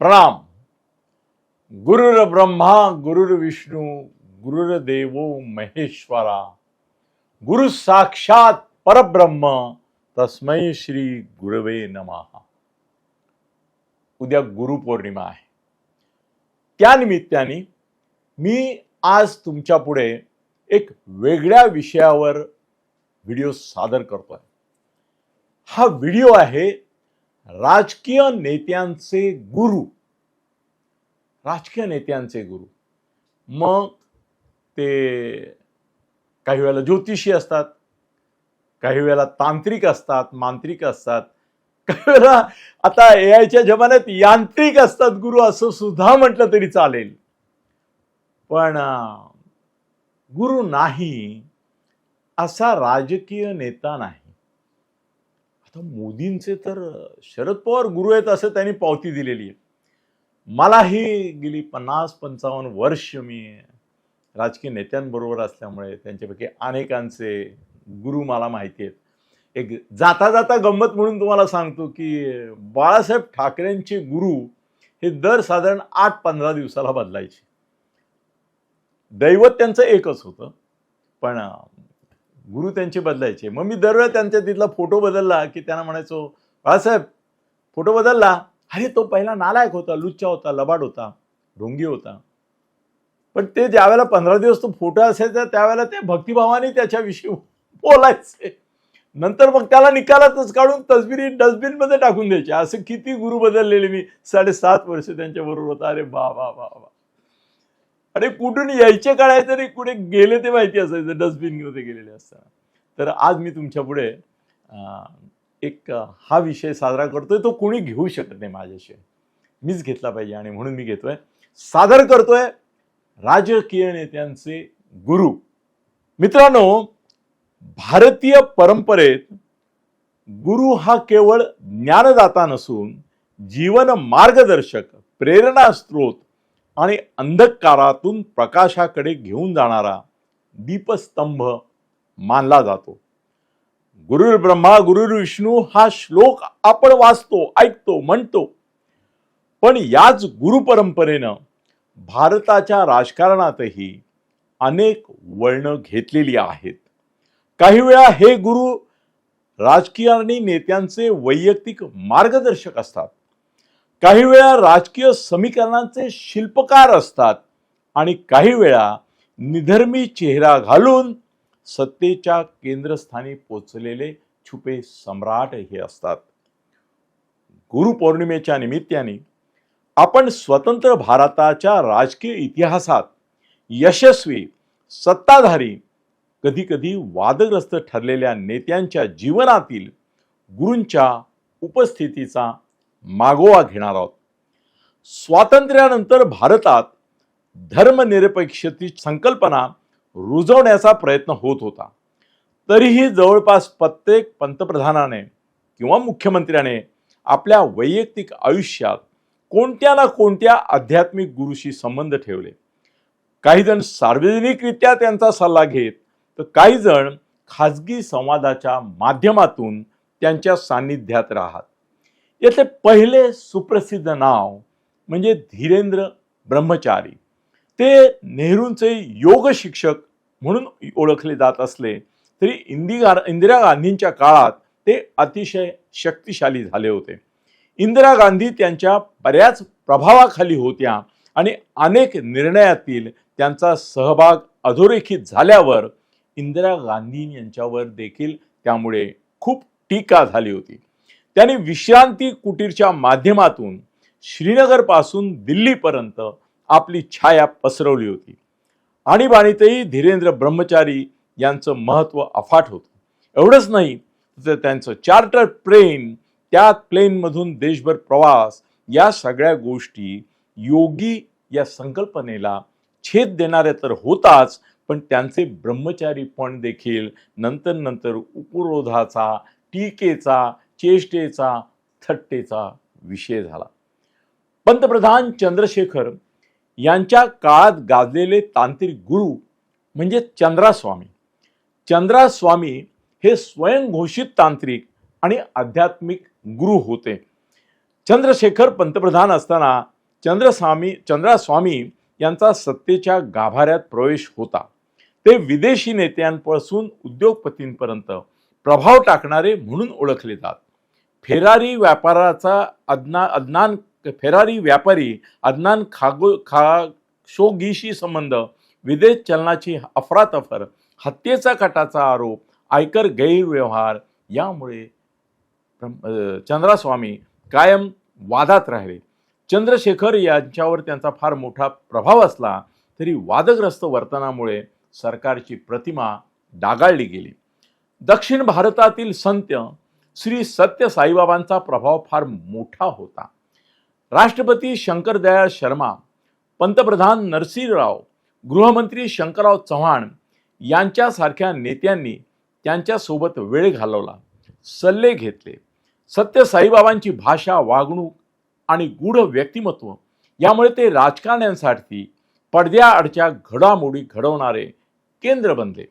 प्रणाम। गुरुर ब्रह्मा गुरुर विष्णू गुरुर देवो महेश्वरा। गुरु साक्षात परब्रह्म तस्मै श्री गुरवे नमः। उद्या गुरुपौर्णिमा आहे। त्या निमित्ताने मी आज तुमच्यापुढे एक वेगळ्या विषयावर व्हिडिओ सादर करतोय. हा व्हिडिओ आहे राजकीय नेत्यांचे गुरु. राजकीय नेत्यांचे गुरु. मग ते काही वेळेला ज्योतिषी असतात काही वेळेला तांत्रिक असतात मांत्रिक असतात. काही वेळेला आता ए आयच्या जमान्यात यांत्रिक असतात गुरु असं सुद्धा म्हटलं तरी चालेल. पण गुरु नाही असा राजकीय नेता नाही. आता मोदींचे तर शरद पवार गुरु आहेत असं त्यांनी पावती दिलेली आहे. मलाही गेली पन्नास पंचावन्न वर्ष मी राजकीय नेत्यांबरोबर असल्यामुळे त्यांच्यापैकी अनेकांचे गुरु मला माहिती आहेत. एक जाता जाता गंमत म्हणून तुम्हाला सांगतो की बाळासाहेब ठाकरेंचे गुरु हे दर साधारण आठ पंधरा दिवसाला बदलायचे. दैवत त्यांचं एकच होतं. पण गुरु त्यांचे बदलायचे. मग मी दरवेळा त्यांच्या तिथला फोटो बदलला की त्यांना म्हणायचो बाळासाहेब फोटो बदलला? अरे तो पहिला नालायक होता लुच्चा होता लबाड होता ढोंगी होता. पण ते ज्यावेळेला पंधरा दिवस तो फोटो असायचा त्यावेळेला ते भक्तिभावाने त्याच्याविषयी बोलायचे. नंतर मग त्याला निकालातच काढून तसबिरी डस्टबिनमध्ये टाकून द्यायचे. असं किती गुरु बदललेले मी. साडेसात वर्ष त्यांच्याबरोबर होता. अरे बा बा बा अरे कुठून यायचे काढायचं तरी कुठे गेले ते माहिती असायचं डस्टबिनमध्ये गेलेले असताना. तर आज मी तुमच्यापुढे एक हा विषय साजरा करतोय तो कोणी घेऊ शकत नाही माझ्याशिवाय मीच घेतला पाहिजे आणि म्हणून मी घेतोय. सादर करतोय राजकीय नेत्यांचे गुरु. मित्रांनो भारतीय परंपरेत गुरु हा केवळ ज्ञानदाता नसून जीवन मार्गदर्शक प्रेरणा स्त्रोत आणि अंधकारातून प्रकाशाकडे घेऊन जाणारा दीपस्तंभ मानला जातो. गुरुर् ब्रह्मा गुरुर विष्णू हा श्लोक आपण वाचतो ऐकतो म्हणतो. पण याच गुरु परंपरेनं भारताच्या राजकारणातही अनेक वळणं घेतलेली आहेत. काही वेळा हे गुरु राजकीय आणि नेत्यांचे वैयक्तिक मार्गदर्शक असतात. काही वेळा राजकीय समीकरणांचे शिल्पकार असतात आणि काही वेळा निधर्मी चेहरा घालून सत्तेच्या केंद्रस्थानी पोचलेले छुपे सम्राट हे असतात. गुरुपौर्णिमेच्या निमित्ताने आपण स्वतंत्र भारताच्या राजकीय इतिहासात यशस्वी सत्ताधारी कधी कधी वादग्रस्त ठरलेल्या नेत्यांच्या जीवनातील गुरूंच्या उपस्थितीचा मागोवा घेणार आहोत. स्वातंत्र्यानंतर भारतात धर्मनिरपेक्षतेची संकल्पना रुजवण्याचा प्रयत्न होत होता. तरीही जवळपास प्रत्येक पंतप्रधानाने किंवा मुख्यमंत्र्याने आपल्या वैयक्तिक आयुष्यात कोणत्या ना कोणत्या आध्यात्मिक गुरुशी संबंध ठेवले. काही जण सार्वजनिकरित्या त्यांचा सल्ला घेत तर काही जण खाजगी संवादाच्या माध्यमातून त्यांच्या सान्निध्यात राहत. यातले पहिले सुप्रसिद्ध नाव म्हणजे धीरेंद्र ब्रह्मचारी. ते नेहरूंचे योग शिक्षक म्हणून ओळखले जात असले तरी इंदिरा इंदिरा गांधींच्या काळात ते अतिशय शक्तिशाली झाले होते. इंदिरा गांधी त्यांच्या बऱ्याच प्रभावाखाली होत्या आणि अनेक निर्णयातील त्यांचा सहभाग अधोरेखित झाल्यावर इंदिरा गांधी यांच्यावर देखील त्यामुळे खूप टीका झाली होती. त्यांनी विश्रांती कुटीरच्या माध्यमातून श्रीनगरपासून दिल्लीपर्यंत आपली छाया पसरवली होती. आणीबाणीतही धीरेंद्र ब्रह्मचारी यांचं महत्त्व अफाट होतं. एवढंच नाही तर त्यांचं चार्टर प्लेन त्या प्लेनमधून देशभर प्रवास या सगळ्या गोष्टी योगी या संकल्पनेला छेद देणाऱ्या तर होताच पण त्यांचे ब्रह्मचारीपण देखील नंतर नंतर उपरोधाचा टीकेचा चेष्टेचा थट्टेचा विषय झाला. पंतप्रधान चंद्रशेखर यांच्या काळात गाजलेले तांत्रिक गुरु म्हणजे चंद्रास्वामी. चंद्रास्वामी हे स्वयंघोषित तांत्रिक आणि आध्यात्मिक गुरु होते. चंद्रशेखर पंतप्रधान असताना चंद्रस्वामी चंद्रास्वामी यांचा सत्तेच्या गाभाऱ्यात प्रवेश होता. ते विदेशी नेत्यांपासून उद्योगपतींपर्यंत प्रभाव टाकणारे म्हणून ओळखले जात. फेरारी व्यापाराचा अदना अदनान फेरारी व्यापारी अदनान खागो खाशोगीशी संबंध विदेश चलनाची अफरातफर हत्येचा कटाचा आरोप आयकर गैरव्यवहार यामुळे चंद्रास्वामी कायम वादात राहिले. चंद्रशेखर यांच्यावर त्यांचा फार मोठा प्रभाव असला तरी वादग्रस्त वर्तनामुळे सरकारची प्रतिमा डागाळली गेली. दक्षिण भारतातील संत श्री सत्य साईबाबांचा प्रभाव फार मोठा होता. राष्ट्रपती शंकरदयाळ शर्मा पंतप्रधान नरसिंहराव गृहमंत्री शंकरराव चव्हाण यांच्यासारख्या नेत्यांनी त्यांच्यासोबत वेळ घालवला सल्ले घेतले. सत्य साईबाबांची भाषा वागणूक आणि गूढ व्यक्तिमत्व यामुळे ते राजकारण्यांसाठी पडद्याआडच्या घडामोडी घडवणारे केंद्र बनले.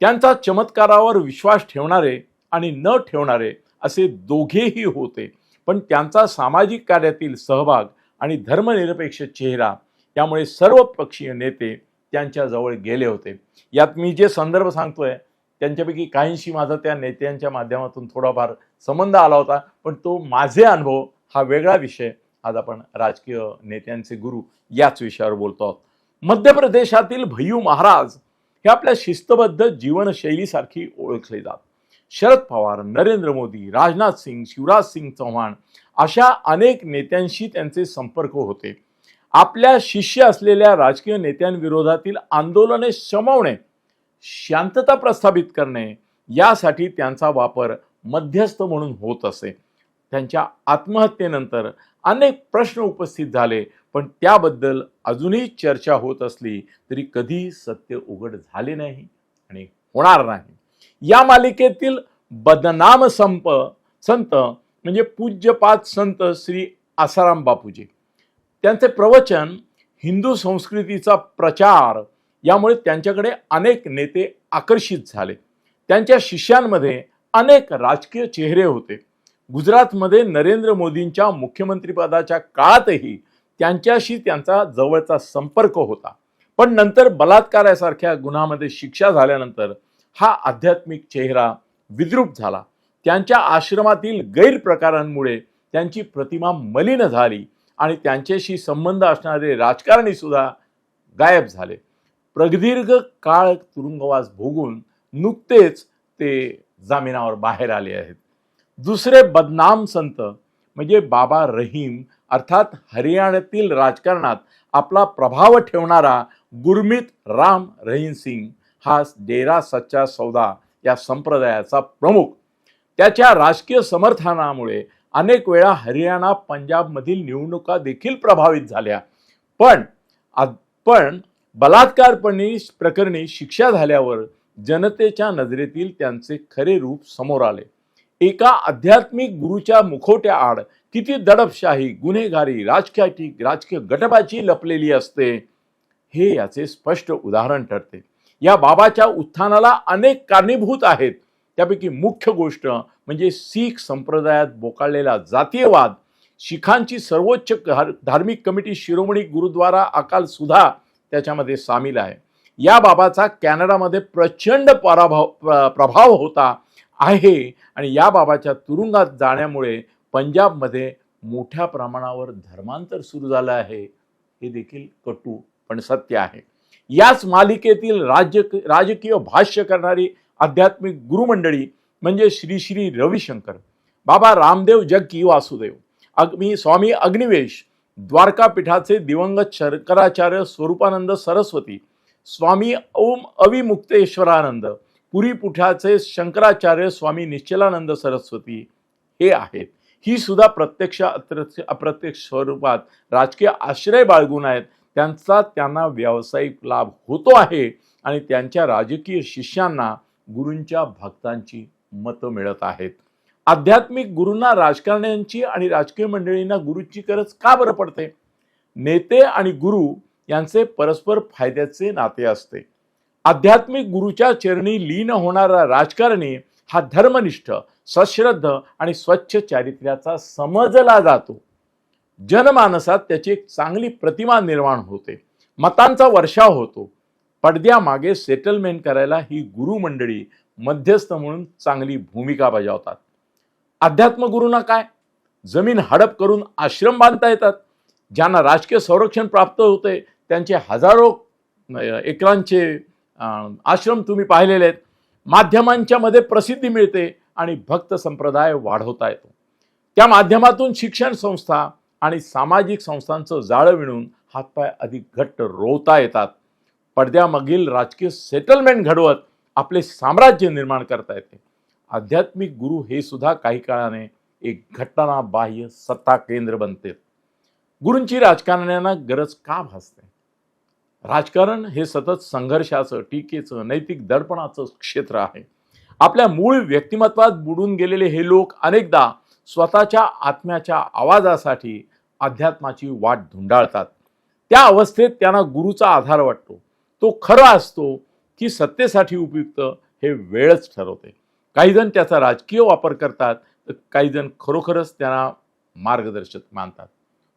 त्यांचा चमत्कारावर विश्वास ठेवणारे आणि न ठेवणारे असे दोघेही होते. पण त्यांचा सामाजिक कार्यातील सहभाग आणि धर्मनिरपेक्ष चेहरा यामुळे सर्व पक्षीय नेते त्यांच्याजवळ गेले होते. यात मी जे संदर्भ सांगतोय त्यांच्यापैकी काहींशी माझा त्या नेत्यांच्या माध्यमातून थोडाफार संबंध आला होता पण तो माझे अनुभव हा वेगळा विषय. आज आपण राजकीय नेत्यांचे गुरु याच विषयावर बोलतो आहोत. मध्य प्रदेशातील भय्यू महाराज हे आपल्या शिस्तबद्ध जीवनशैलीसारखी ओळखले जात. शरद पवार नरेंद्र मोदी राजनाथ सिंग शिवराज सिंग चौहान अशा अनेक नेत्यांशी त्यांचे संपर्क होते. आपल्या शिष्य असलेल्या राजकीय नेत्यांविरोधातील आंदोलने शमवणे शांतता प्रस्थापित करणे यासाठी त्यांचा वापर मध्यस्थ म्हणून होत असे. त्यांच्या आत्महत्येनंतर अनेक प्रश्न उपस्थित झाले पण त्याबद्दल अजूनही चर्चा होत असली तरी कधी सत्य उघड झाले नाही आणि होणार नाही. या मालिकेतील बदनाम संप संत म्हणजे पूज्यपाद संत श्री आसाराम बापूजी. त्यांचे प्रवचन हिंदू संस्कृतीचा प्रचार यामुळे त्यांच्याकडे अनेक नेते आकर्षित झाले. त्यांच्या शिष्यांमध्ये अनेक राजकीय चेहरे होते. गुजरातमध्ये नरेंद्र मोदींच्या मुख्यमंत्रीपदाच्या काळातही त्यांच्याशी त्यांचा जवळचा संपर्क होता. पण नंतर बलात्कारासारख्या गुन्ह्यामध्ये शिक्षा झाल्यानंतर हा आध्यात्मिक चेहरा विद्रूप झाला. त्यांच्या आश्रमातील गैरप्रकारांमुळे त्यांची प्रतिमा मलिन झाली आणि त्यांच्याशी संबंध असणारे राजकारणी सुद्धा गायब झाले. प्रदीर्घ काळ तुरुंगवास भोगून नुकतेच ते जामिनावर बाहेर आले आहेत. दुसरे बदनाम संत म्हणजे बाबा रहीम अर्थात हरियाणातील राजकारणात आपला प्रभाव ठेवणारा गुरमीत राम रहीम सिंग हा डेरा सच्चा सौदा या संप्रदायाचा प्रमुख. त्याच्या राजकीय समर्थनामुळे अनेक वेळा हरियाणा पंजाबमधील निवडणुका देखील प्रभावित झाल्या. पण पण बलात्कारपणी प्रकरणी शिक्षा झाल्यावर जनतेच्या नजरेतील त्यांचे खरे रूप समोर आले. एका आध्यात्मिक गुरुच्या मुखोट्या आड किती दडपशाही गुन्हेगारी राजकीय राजकीय गटबाची लपलेली असते हे याचे स्पष्ट उदाहरण ठरते. या बाबाच्या उत्थानाला अनेक कारणीभूत आहेत. त्यापैकी मुख्य गोष्ट म्हणजे सीख संप्रदायात बोकाळलेला जातीयवाद. शिखांची सर्वोच्च धार- धार्मिक कमिटी शिरोमणी गुरुद्वारा अकाल सुद्धा त्याच्यामध्ये सामील आहे. या बाबाचा कॅनडामध्ये प्रचंड पराभव प्रभाव होता आहे आणि या बाबाच्या तुरुंगात जाण्यामुळे पंजाबमध्ये मोठ्या प्रमाणावर धर्मांतर सुरू झालं आहे. हे देखील कटू पण सत्य आहे. याच मालिकेतील राज्य राजकीय भाष्य करणारी आध्यात्मिक गुरुमंडळी म्हणजे श्री श्री रविशंकर. बाबा रामदेव जग्गी वासुदेव. अग्मी स्वामी अग्निवेश द्वारकापीठाचे दिवंगत शंकराचार्य स्वरूपानंद सरस्वती स्वामी ओम अविमुक्तेश्वरानंद पुरी पुठाचे शंकराचार्य स्वामी निश्चलानंद सरस्वती हे आहेत. ही सुद्धा प्रत्यक्ष अप्रत्यक्ष स्वरूपात राजकीय आश्रय बाळगून आहेत. त्यांचा त्यांना व्यावसायिक लाभ होतो आहे आणि त्यांच्या राजकीय शिष्यांना गुरूंच्या भक्तांची मतं मिळत आहेत. आध्यात्मिक गुरूंना राजकारण्यांची आणि राजकीय मंडळींना गुरूची गरज का बरं पडते? नेते आणि गुरु यांचे परस्पर फायद्याचे नाते असते. आध्यात्मिक गुरुच्या चरणी लीन होणारा राजकारणी हा धर्मनिष्ठ सश्रद्ध आणि स्वच्छ चारित्र्याचा समजला जातो. जनमानसात त्याची एक चांगली प्रतिमा निर्माण होते. मतांचा वर्षाव होतो. पडद्यामागे सेटलमेंट करायला ही गुरु मंडळी मध्यस्थ म्हणून चांगली भूमिका बजावतात. अध्यात्मगुरूंना काय? जमीन हडप करून आश्रम बांधता येतात. ज्यांना राजकीय संरक्षण प्राप्त होते त्यांचे हजारो एकरांचे आश्रम तुम्ही पाहिलेले आहेत. माध्यमांच्या मध्ये प्रसिद्धी मिळते आणि भक्त संप्रदाय वाढवता येतो. त्या माध्यमातून शिक्षण संस्था आणि सामाजिक संस्थांचं जाळं विणून हातपाय अधिक घट्ट रोवता येतात. पडद्यामागील राजकीय सेटलमेंट घडवत आपले साम्राज्य निर्माण करता येते. आध्यात्मिक गुरु हे सुद्धा काही काळाने एक घटना बाह्य सत्ता केंद्र बनते. गुरूंची राजकारण्यांना गरज का भासते? राजकारण हे सतत संघर्षाचं टीकेचं नैतिक दडपणाचं क्षेत्र आहे. आपल्या मूळ व्यक्तिमत्वात बुडून गेलेले हे लोक अनेकदा स्वतःच्या आत्म्याच्या आवाजासाठी अध्यात्माची वाट धुंडाळतात. त्या अवस्थेत त्यांना गुरुचा आधार वाटतो. तो खरा असतो की सत्तेसाठी उपयुक्त हे वेळच ठरवते. काही जण त्याचा राजकीय वापर करतात तर काही जण खरोखरच त्यांना मार्गदर्शक मानतात.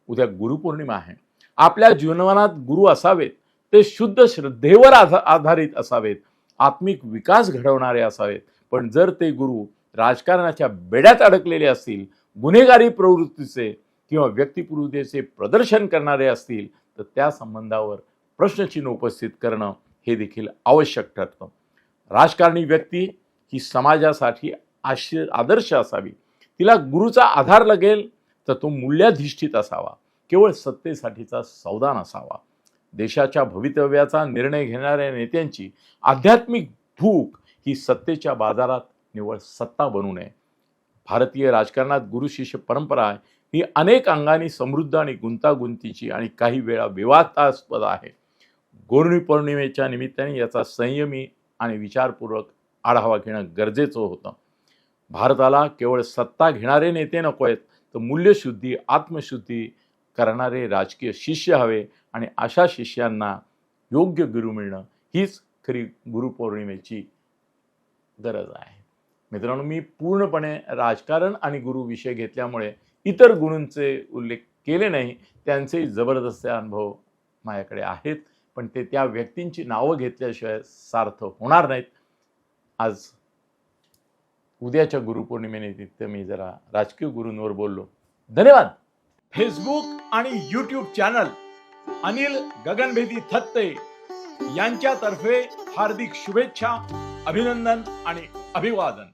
उद्या गुरुपौर्णिमा आहे. आपल्या जीवनात गुरु असावेत. ते शुद्ध श्रद्धेवर आधा आधारित असावेत. आत्मिक विकास घडवणारे असावेत. पण जर ते गुरु राजकारणाच्या बेड्यात अडकलेले असतील गुन्हेगारी प्रवृत्तीचे किंवा व्यक्तिपुरुतेचे प्रदर्शन करणारे असतील तर त्या संबंधावर प्रश्नचिन्ह उपस्थित करणं हे देखील आवश्यक ठरतं. राजकारणी व्यक्ती ही समाजासाठी आश्य आदर्श असावी. तिला गुरुचा आधार लागेल तर तो मूल्याधिष्ठित असावा. केवळ सत्तेसाठीचा सौदा नसावा देशाच्या भवितव्याचा निर्णय घेणाऱ्या नेत्यांची आध्यात्मिक भूक ही सत्तेच्या बाजारात निवळ सत्ता बनू नये. भारतीय राजकारणात गुरु शिष्य परंपरा ही अनेक अंगाने समृद्ध आणि गुंतागुंतीची आणि काही वेळा विवादास्पद आहे. गोरणी पौर्णिमेच्या निमित्ताने याचा संयमी आणि विचारपूर्वक आढावा घेणं गरजेचं होतं. भारताला केवळ सत्ता घेणारे नेते नको आहेत तर मूल्यशुद्धी आत्मशुद्धी करणारे राजकीय शिष्य हवे आणि अशा शिष्यांना योग्य गुरु मिळणं हीच खरी गुरुपौर्णिमेची गरज आहे. मित्रांनो मी पूर्णपणे राजकारण आणि गुरुविषय घेतल्यामुळे इतर गुरूंचे उल्लेख केले नाही त्यांचे जबरदस्त अनुभव माझ्याकडे आहेत पण ते त्या व्यक्तींची नावं घेतल्याशिवाय सार्थ होणार नाहीत. आज उद्याच्या गुरुपौर्णिमेनिमित्त मी जरा राजकीय गुरूंवर बोललो. धन्यवाद! फेसबुक आणि यूट्यूब चॅनल अनिल गगनभेदी थत्ते यांच्यातर्फे हार्दिक शुभेच्छा अभिनंदन आणि अभिवादन.